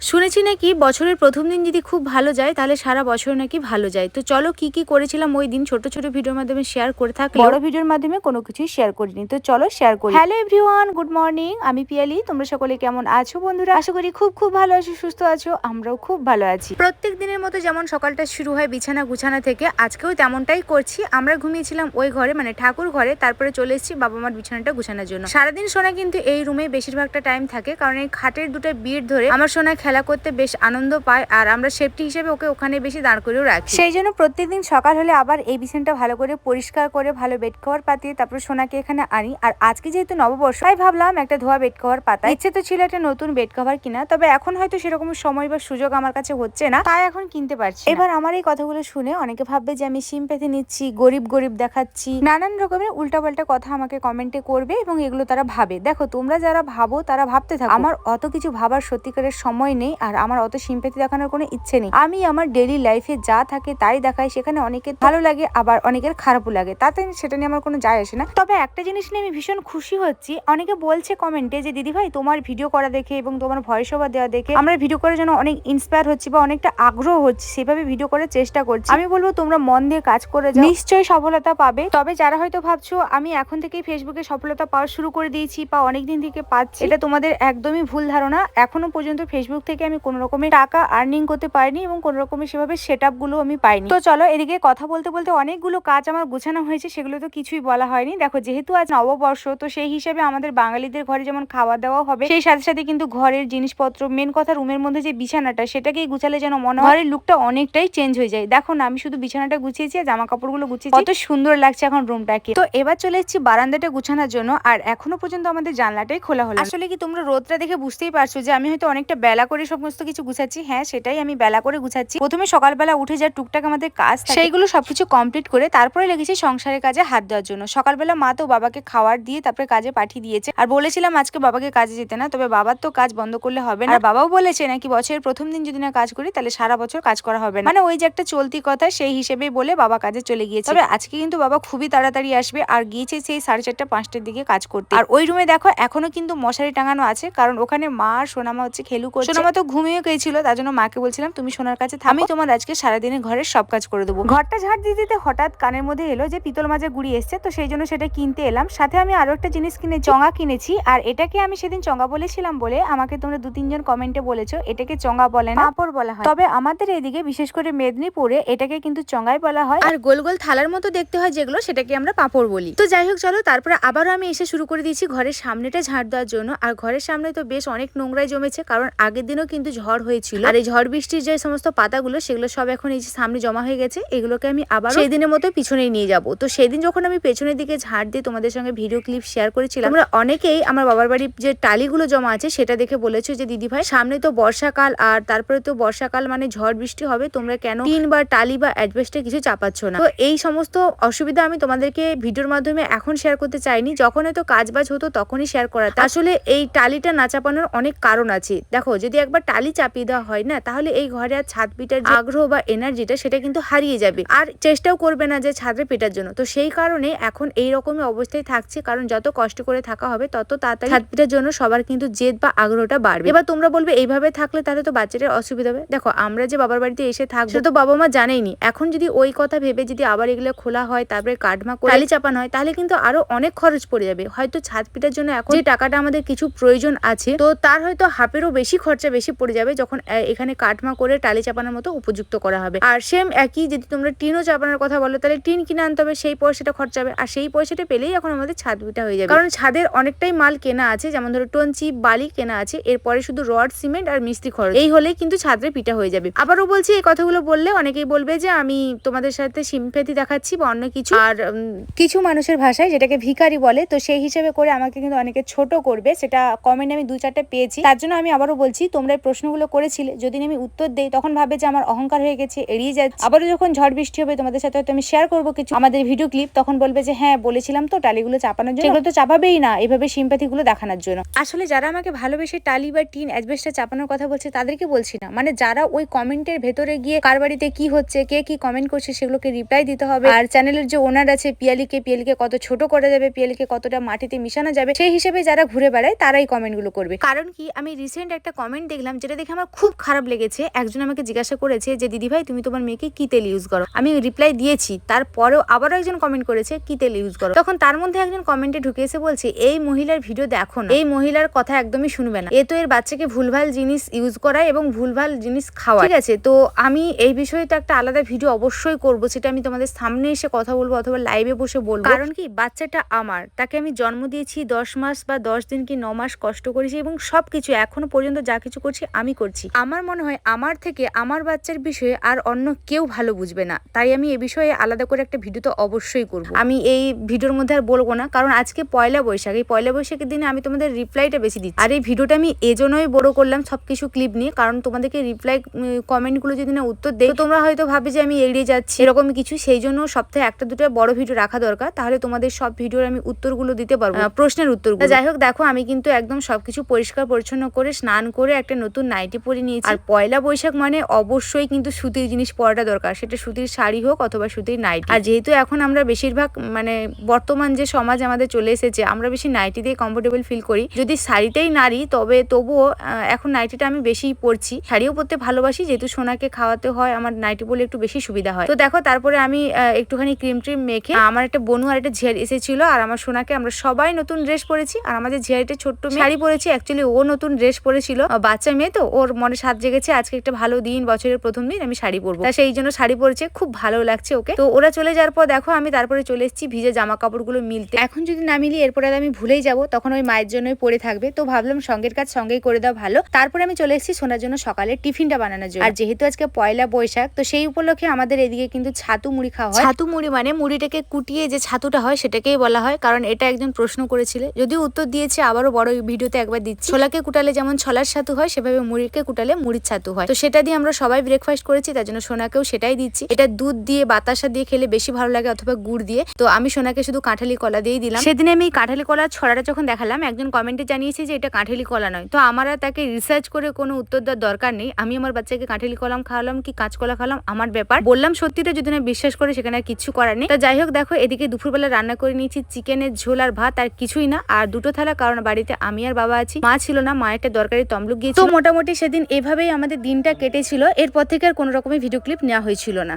শুনেছি নাকি বছরের প্রথম দিন যদি খুব ভালো যায় তাহলে সারা বছর নাকি ভালো যায়। তো চলো কি কি করেছিলাম ওই দিন ছোট ছোট ভিডিওর মাধ্যমে শেয়ার করে থাকলে বড় ভিডিওর মাধ্যমে কোনো কিছুই শেয়ার করিনি। তো চলো শেয়ার করি। হ্যালো এভরিওয়ান গুড মর্নিং আমি পিয়ালি। তোমরা সকলে কেমন আছো বন্ধুরা? আশা করি খুব খুব ভালো আছো সুস্থ আছো আমরাও খুব ভালো আছি। প্রত্যেক দিনের মতো যেমন সকালটা শুরু হয় বিছানা গুছানা থেকে আজকেও তেমনটাই করছি। আমরা ঘুমিয়েছিলাম ওই ঘরে মানে ঠাকুর ঘরে তারপরে চলে এসেছি বাবা মার বিছানাটা গুছানোর জন্য। সারাদিন সোনা কিন্তু এই রুমে বেশিরভাগটা টাইম থাকে কারণ এই খাটের দুটো বিট ধরে আমার সোনা খেলা করতে বেশ আনন্দ পায় আর আমরা সেফটি হিসেবে ওকে ওখানে বেশি দাঁড় করেও রাখি। সেই জন্য প্রত্যেকদিন সকাল হলে আবার এই বিছানাটা ভালো করে পরিষ্কার করে ভালো বেড কভার পাতিয়ে তারপর সোনাকে এখানে আনি। আর আজকে যেহেতু নববর্ষ তাই ভাবলাম একটা ধোয়া বেড কভার পাতা ইচ্ছে তো ছিল একটা নতুন বেড কভার কিনা তবে এখন হয়তো সেরকম সময় বা সুযোগ আমার কাছে হচ্ছে না। তাই এখন কিনতে পারছি এবার আমার এই কথাগুলো শুনে অনেকে ভাববে যে আমি সিম্পেথি নিচ্ছি গরিব গরিব দেখাচ্ছি। নানান রকমের উল্টাপাল্টা কথা আমাকে কমেন্টে করবে এবং এগুলো তারা ভাবে। দেখো তোমরা যারা ভাবো তারা ভাবতে থাকো। আমার অত কিছু ভাবার সত্যিকারের সময় নেই আর আমার অত সিম্পেথি দেখানোর কোনো ইচ্ছে নেই। আমি আমার ডেলি লাইফে যা থাকে তাই দেখাই, সেখানে অনেকের ভালো লাগে, আবার অনেকের খারাপও লাগে। তাতে সেটা নিয়ে আমার কোনো যায় আসে না। তবে একটা জিনিস নিয়ে আমি ভীষণ খুশি হচ্ছি। অনেকে বলছে কমেন্টে যে, দিদি ভাই, তোমার ভিডিও করা দেখে এবং তোমার ভয়েস ওভার দেওয়া দেখে আমরা ভিডিও করে যেন অনেক ইন্সপায়ার হচ্ছি বা অনেকটা আগ্রহ হচ্ছে। সেভাবে ভিডিও করার চেষ্টা করছি। আমি বলব, তোমরা মন দিয়ে কাজ করে যাও। নিশ্চয়ই সফলতা পাবে। তবে যারা হয়তো ভাবছ, আমি এখন থেকেই ফেসবুকে সফলতা পাওয়া শুরু করে দিয়েছি বা অনেকদিন থেকে পাচ্ছি, এটা তোমাদের একদমই ভুল ধারণা। এখনও পর্যন্ত ফেসবুক থেকে আমি কোনো রকমের টাকা আর্নিং করতে পারিনি এবং কোনো রকমের সেভাবে সেটগুলো আমি পাইনি। তো চলো এদিকে কথা বলতে বলতে অনেকগুলো কাজ আমার গুছানো হয়েছে সেগুলো তো কিছুই বলা হয়নি। দেখো যেহেতু আজ নববর্ষ তো সেই হিসেবে আমাদের বাঙালিদের ঘরে যেমন খাওয়া দাওয়া হবে সেই সাথে সাথে কিন্তু ঘরের জিনিসপত্র মেন কথা রুমের মধ্যে যে বিছানাটা সেটাকেই গুছালে যেন মনে হয় ঘরের লুকটা অনেকটাই চেঞ্জ হয়ে যায়। দেখো না আমি শুধু বিছানাটা গুছিয়েছি আর জামা কাপড়গুলো গুছিয়েছি। কত সুন্দর লাগছে এখন রুমটাকে তো এবার চলে এসেছি বারান্দাটা গুছানোর জন্য আর এখনও পর্যন্ত আমাদের জানলাটাই খোলা হলো আসলে কি তোমরা রোদটা দেখে বুঝতেই পারছ যে আমি হয়তো অনেকটা বেলা করে সমস্ত কিছু গুছাচ্ছি হ্যাঁ সেটাই আমি বেলা করে গুছাচ্ছি। প্রথমে সকালবেলা উঠে যা টুকটাক আমাদের কাজ সেইগুলো সবকিছু কমপ্লিট করে তারপরে লেগেছি সংসারের কাজে হাত দেওয়ার জন্য। সকালবেলা মা তো বাবাকে খাওয়ার দিয়ে তারপরে কাজে পাঠিয়ে দিয়েছে। আর বলেছিলাম আজকে বাবাকে কাজে যেতে না তবে বাবার তো কাজ বন্ধ করলে হবে না। আর বাবাও বলেছে নাকি বছরের প্রথম দিন যদি না কাজ করি তাহলে সারা বছর কাজ করা হবে না। মানে ওই যে একটা চলতি কথা সেই হিসেবেই বলে বাবা কাজে চলে গিয়েছে। তবে আজকে কিন্তু বাবা খুবই তাড়াতাড়ি আসবে আর গিয়েছে সেই সাড়ে চারটা পাঁচটার দিকে কাজ করতে। আর ওই রুমে দেখো এখনও কিন্তু মশারি টাঙানো আছে কারণ ওখানে মা আর সোনামা হচ্ছে খেলু করছে। সোনামা তো ঘুমিয়ে গিয়েছিল তার জন্য মাকে বলছিলাম তুমি সোনার কাছে আমি তোমার আজকে সারাদিনে ঘরের সব কাজ করে দেবো। ঘরটা ঝাড় দিতে দিতে হঠাৎ কানের মধ্যে এলো যে পিতল মাজা গুড়ি এসছে তো সেই জন্য সেটা কিনতে এলাম। সাথে আমি আরও একটা জিনিস কিনে চঙ্গা কিনেছি আর এটাকে আমি সেদিন চঙ্গা বলেছিলাম বলে আমাকে তোমরা দু তিনজন কমেন্টে বলেছ এটাকে চঙ্গা বলে না। পাপড় বলা হয়। তবে আমাদের এদিকে বিশেষ করে মেদিনীপুরে এটাকে কিন্তু চঙ্গাই বলা হয়। আর গোল গোল থালার মতো দেখতে হয় যেগুলো সেটাকে আমরা পাপড় বলি। তো যাই হোক চলো তারপরে আবারও আমি এসে শুরু করে দিয়েছি ঘরের সামনেটা ঝাড় দেওয়ার জন্য। আর ঘরের সামনে তো বেশ অনেক নোংরাই জমেছে কারণ আগের দিনও কিন্তু ঝড় হয়েছিল। আর এই ঝড় বৃষ্টির যে সমস্ত পাতাগুলো, সেগুলো সব এখন এই যে সামনে জমা হয়ে গেছে, এগুলোকে আমি আবার সেই দিনের মতো পিছনেই নিয়ে যাব। তো সেদিন যখন আমি পেছনের দিকে ঝাড় দিয়ে তোমাদের সঙ্গে ভিডিও ক্লিপ শেয়ার করেছিলাম আমরা অনেকেই আমার বাবার বাড়ির যে টালিগুলো জমা আছে, সেটা দেখে বলেছ যে, দিদি ভাই, সামনে তো বর্ষাকাল, আর তারপরে তো বর্ষাকাল মানে ঝড় বৃষ্টি হবে, তোমরা কেন টিন বা টালি বা অ্যাডভেস্টে কিছু চাপাচ্ছ না? তো এই সমস্ত অসুবিধা আমি তোমাদেরকে ভিডিওর মাধ্যমে এখন শেয়ার করতে চাইনি। যখন হয়তো কাজ বাজ হতো, তখনই শেয়ার করা আসলে এই টালিটা না চাপানোর অনেক কারণ আছে। দেখো, যদি একবার টালি চাপিয়ে দেওয়া হয় না, তাহলে এই ঘরে আর ছাদ পিটার আগ্রহ বা এনার্জিটা সেটা কিন্তু হারিয়ে যাবে। আর চেষ্টাও করবে না যে ছাদে পেটার জন্য। তো সেই কারণে এখন এই রকমই অবস্থায় থাকছে, কারণ যত কষ্ট করে থাকা হবে, তত তাড়াতাড়ি ছাদ পিটার জন্য সবার কিন্তু জেদ বা আগ্রহটা বাড়বে। এবার তোমরা বলবে, এইভাবে থাকলে তাহলে তো বাচ্চাদের অসুবিধা হবে? দেখো, আমরা যে বাবার বাড়িতে এসে থাকব তো বাবা মা জানেইনি। এখন যদি ওই কথা ভেবে যদি আবার এগুলো খোলা হয়, তারপরে কাঠমা টালি চাপানো হয়, তাহলে কিন্তু আরও অনেক খরচ পড়ে যাবে। হয়তো ছাদ পিটার জন্য এখন যে টাকাটা আমাদের কিছু প্রয়োজন আছে, তো তার হয়তো হাফেরও বেশি খরচা বেশি পড়ে যাবে যখন এখানে কাঠমা করে টালি চাপানোর মতো উপযুক্ত করা হবে। আর সেম একই যদি তোমরা টিনও চাপানোর কথা বলো, তাহলে টিন কিনে আনতে হবে, সেই পয়সাটা খরচা হবে। আর সেই পয়সাটা পেলেই এখন আমাদের ছাদ পিটা হয়ে যাবে। কারণ ছাদের অনেকটাই মাল কেনা আছে, যেমন ধরো টনচি বালি কেনা আছে, এরপরে শুধু রড, সিমেন্ট আর মিস্ত্রি খরচ। এই হলেই কিন্তু ছাদের পিটা হয়ে যাবে। আবারও বলছি, এই কথাগুলো বললে অনেকেই বলবে যে, আমি তোমাদের সাথে সিম্পেথি দেখাচ্ছি বা অন্য কিছু। আর কিছু মানুষের ভাষায় যেটাকে ভিখারি বলে, তো সেই হিসেবে করে আমাকে কিন্তু অনেকে ছোট করবে, সেটা কমেন্ট আমি দু চারটে পেয়েছি। তার জন্য আমি আবারও বলছি তোমরা এই প্রশ্নগুলো করেছিলে, যদি আমি উত্তর দেই, তখন ভাবে যে আমার অহংকার হয়ে গেছে, এড়িয়ে যাচ্ছে। আবারও যখন ঝড় বৃষ্টি হবে, তোমাদের সাথে হয়তো আমি শেয়ার করব কিছু। আমাদের ভিডিও ক্লিপ তখন বলবে যে হ্যাঁ বলেছিলাম তো, টালিগুলো চাপানোর জন্য। সেগুলো তো চাপাবেই না, এভাবে সিম্পাথি গুলো দেখানোর জন্য। আসলে যারা আমাকে ভালোবেসে টালি বা টিন অ্যাজবেস্টে চাপানোর কথা বলছে, তাদেরকে বলছি না। মানে যারা ওই কমেন্টের ভেতরে গিয়ে কার বাড়িতে কি হচ্ছে, কে কি কমেন্ট করছে, সেগুলোকে রিপ্লাই দিতে হবে। আর চ্যানেলের যে ওনার আছে, পিয়ালিকে পিয়ালিকে কত ছোট করা যাবে, পিয়ালিকে কতটা মাটিতে মিশানো যাবে, সেই হিসেবে যারা ঘুরে বেড়ায়, তারাই কমেন্টগুলো করবে। কারণ কি, আমি রিসেন্ট একটা কমেন্ট কমেন্ট দেখলাম যেটা দেখে আমার খুব খারাপ লেগেছে। একজন আমাকে জিজ্ঞাসা করেছে যে, দিদি ভাই, তুমি তোমার মেয়েকে কি তেল ইউজ করো? আমি রিপ্লাই দিয়েছি। তারপরেও আবারও একজন কমেন্ট করেছে, কি তেল ইউজ করো? তখন তার মধ্যে একজন কমেন্টে ঢুকে এসে বলছে, এই মহিলার ভিডিও দেখো না। এই মহিলার কথা একদমই শুনবে না। এ তো এর বাচ্চাকে ভুলভাল জিনিস ইউজ করায় এবং ভুলভাল জিনিস খাওয়া। ঠিক আছে, তো আমি এই বিষয়ে তো একটা আলাদা ভিডিও অবশ্যই করব। সেটা আমি তোমাদের সামনে এসে কথা বলব অথবা লাইভে বসে বলব। কারণ কি, বাচ্চাটা আমার। তাকে আমি জন্ম দিয়েছি দশ মাস বা দশ দিন কি ন মাস কষ্ট করেছি এবং সবকিছু এখনও পর্যন্ত যা কিছু করছি আমি করছি। আমার মনে হয় আমার থেকে আমার বাচ্চার বিষয়ে আর অন্য কেউ ভালো বুঝবে না। তাই আমি এ বিষয়ে আলাদা করে একটা ভিডিও তো অবশ্যই করব। আমি এই ভিডিওর মধ্যে আর বলব না কারণ আজকে পয়লা বৈশাখ। এই পয়লা বৈশাখের দিনে আমি তোমাদের রিপ্লাইটা বেশি দিচ্ছি। আর এই ভিডিওটা আমি এজন্যই বড় করলাম সবকিছু ক্লিপ নিয়ে কারণ তোমাদেরকে রিপ্লাই কমেন্টগুলো যদি না উত্তর দেয় তোমরা হয়তো ভাবে যে আমি এড়িয়ে যাচ্ছি এরকম কিছু। সেই জন্য সপ্তাহে একটা দুটো বড় ভিডিও রাখা দরকার তাহলে তোমাদের সব ভিডিওর আমি উত্তরগুলো দিতে পারব। প্রশ্নের উত্তর যাই হোক দেখো আমি কিন্তু একদম সবকিছু পরিষ্কার পরিচ্ছন্ন করে স্নান করে একটা নতুন নাইটি পরে নিয়েছি। আর পয়লা বৈশাখ মানে অবশ্যই কিন্তু সুতির জিনিস পরাটা দরকার। সেটা সুতির শাড়ি হোক অথবা সুতির নাইটি। আর যেহেতু এখন আমরা বেশিরভাগ মানে বর্তমান যে সমাজ আমাদের চলে এসেছে আমরা বেশি নাইটি দিয়ে কমফোর্টেবল ফিল করি। যদি শাড়িতেই নারী তবে তবুও এখন নাইটিটা আমি বেশি পরছি। শাড়িও পরতে ভালোবাসি যেহেতু সোনাকে খাওয়াতে হয় আমার নাইটি পরলে একটু বেশি সুবিধা হয়। তো দেখো তারপরে আমি একটুখানি ক্রিম ট্রিম মেখে আমার একটা বনু আর একটা ঝিয়ারি এসেছিল আর আমার সোনাকে আমরা সবাই নতুন ড্রেস পরেছি। আর আমাদের ঝিয়ারিটা ছোট্ট মেয়ে শাড়ি পরেছি। অ্যাকচুয়ালি ও নতুন ড্রেস পরেছিল। বাচ্চা মেয়ে তো, ওর মনে সাত জেগেছে, আজকে একটা ভালো দিন, বছরের প্রথম দিন, আমি শাড়ি পরবো। তা সেই জন্য শাড়ি পরেছে, খুব ভালো লাগছে ওকে। তো ওরা চলে যাওয়ার পর দেখো, আমি তারপরে চলে এসেছি ভিজে জামা কাপড়গুলো মিলতে। এখন যদি না মিলি, এরপরে আমি ভুলেই যাব, তখন ওই মায়ের জন্যই পড়ে থাকবে। তো ভাবলাম সঙ্গের কাজ সঙ্গেই করে দেওয়া ভালো। তারপরে আমি চলে এসেছি সোনার জন্য সকালে টিফিনটা বানানোর জন্য। আর যেহেতু আজকে পয়লা বৈশাখ, তো সেই উপলক্ষে আমাদের এদিকে কিন্তু ছাতু মুড়ি খাওয়া হয়। ছাতু মুড়ি মানে মুড়িটাকে কুটিয়ে যে ছাতুটা হয়, সেটাকেই বলা হয়, কারণ এটা একজন প্রশ্ন করেছিল। যদিও উত্তর দিয়েছে, আবারও বড় ভিডিওতে একবার দিচ্ছি। ছোলাকে কুটালে যেমন ছলার ছাতু হয় সেভাবে মুড়িকে কুটালে মুড়ির ছাতু হয়। তো সেটা দিয়ে আমরা সবাই ব্রেকফাস্ট করেছি, তার জন্য সোনাকেও সেটাই দিচ্ছি। এটা দুধ দিয়ে, বাতাসা দিয়ে খেলে বেশি ভালো লাগে অথবা গুড় দিয়ে। তো আমি সোনাকে শুধু কাঁঠালি কলা দিয়েই দিলাম। সেদিন আমি এই কাঁঠালি কলার ছড়াটা যখন দেখালাম, একজন কমেন্টে জানিয়েছে যে এটা কাঁঠালি কলা নয়। তো আমার তাকে রিসার্চ করে কোনো উত্তর দেওয়ার দরকার নেই। আমি আমার বাচ্চাকে কাঁঠালি কলাম খাওয়ালাম কি কাঁচকলা খাওয়ালাম, আমার ব্যাপার। বললাম সত্যিটা যদি না বিশ্বাস করে, সেখানে কিছু করার নেই। তো যাই হোক, দেখো, এদিকে দুপুরবেলা রান্না করে নিয়েছি চিকেনের ঝোল আর ভাত, আর কিছুই না। আর দুটো থালা, কারণ বাড়িতে আমি আর বাবা আছি। মা ছিল না, মা একটা দরকারি তমলুক গিয়েছিল তো মোটামুটি সেদিন এভাবেই আমাদের দিনটা কেটেছিল। এরপর থেকে আর কোনো রকমের ভিডিও ক্লিপ নেওয়া হয়েছিল না।